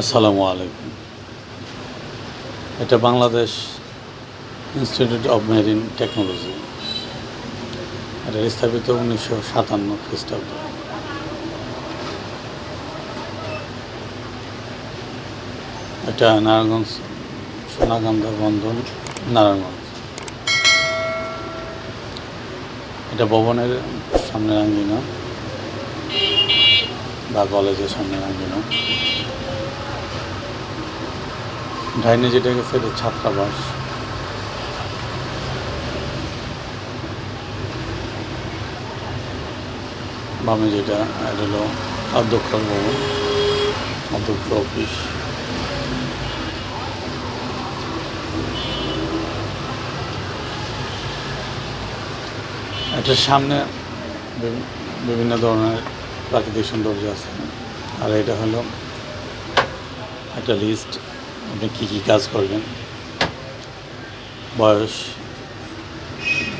আসসালামু আলাইকুম। এটা Bangladesh Institute of Marine Technology এটা স্থাপিত উনিশশো সাতান্ন খ্রিস্টাব্দ। এটা নারায়ণগঞ্জ সোনাকান্দা বন্ধন নারায়ণগঞ্জ। এটা ভবনের সামনে আঙ্গিনা বা কলেজের সামনে আঙ্গিনা। ডাইনে যেটা গেছে এটা ছাত্রাবাস বামে যেটা, এটা হলো অধ্যক্ষ ভবন অধ্যক্ষ অফিস। এটার সামনে বিভিন্ন ধরনের প্রাকৃতিক সৌন্দর্য আছে। আর এটা হলো একটা লিস্ট আপনি কী কী কাজ করবেন? বয়স,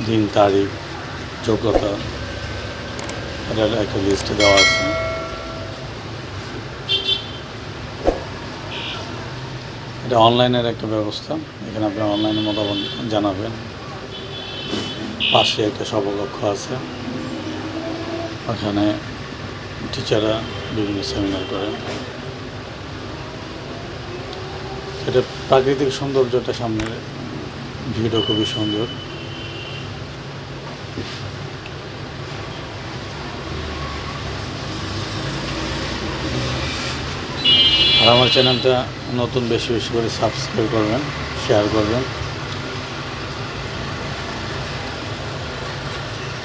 দিন, তারিখ, যোগ্যতা, এটার একটা লিস্ট দেওয়া আছে। এটা অনলাইনের একটা ব্যবস্থা, এখানে আপনি অনলাইনে মতামত জানাবেন। পাশে একটা সবকক্ষ আছে। ওখানে টিচাররা বিভিন্ন সেমিনার করেন। এটা প্রাকৃতিক সৌন্দর্যটা সামনে ভিউটা খুবই সুন্দর। আর আমার চ্যানেলটা নতুন বেশি বেশি করে সাবস্ক্রাইব করবেন, শেয়ার করবেন।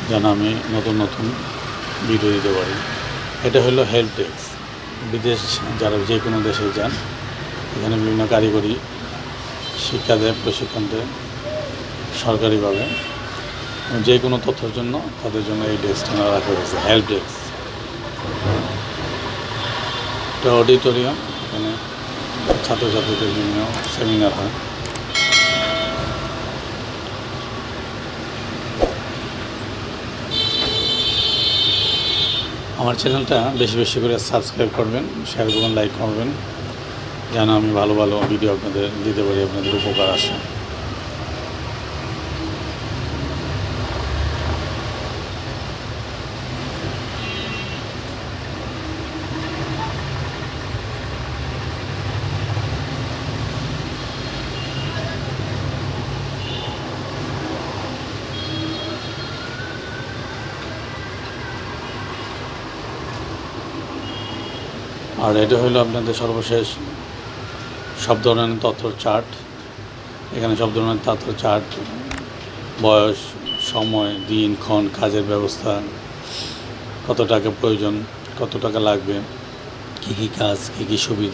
যেন আমি নতুন নতুন ভিডিও দিতে পারি। এটা হলো হেল্প ডেস্ক। বিদেশ যারা যে কোনো দেশে যান এখানে বিভিন্ন কারিগরি শিক্ষা দেয়, প্রশিক্ষণ দেয় সরকারিভাবে। যে কোনো তথ্যের জন্য তাদের জন্য এই ডেস্কটা রাখা হয়েছে, হেল্প ডেস্ক। এটা অডিটোরিয়াম, এখানে ছাত্রছাত্রীদের বিভিন্ন সেমিনার হয়। আমার চ্যানেলটা বেশি বেশি করে সাবস্ক্রাইব করবেন, শেয়ার করবেন, লাইক করবেন। যেন আমি ভালো ভালো ভিডিও আপনাদের দিতে পারি, আপনাদের উপকার আসে। আর এটা হলো আপনাদের সর্বশেষ সব ধরনের তথ্য চার্ট। এখানে সব ধরনের তথ্য চার্ট, বয়স, সময়, দিন, ক্ষণ, কাজের ব্যবস্থা, কত টাকা প্রয়োজন, কত টাকা লাগবে, কী কী কাজ, কী কী সুবিধা।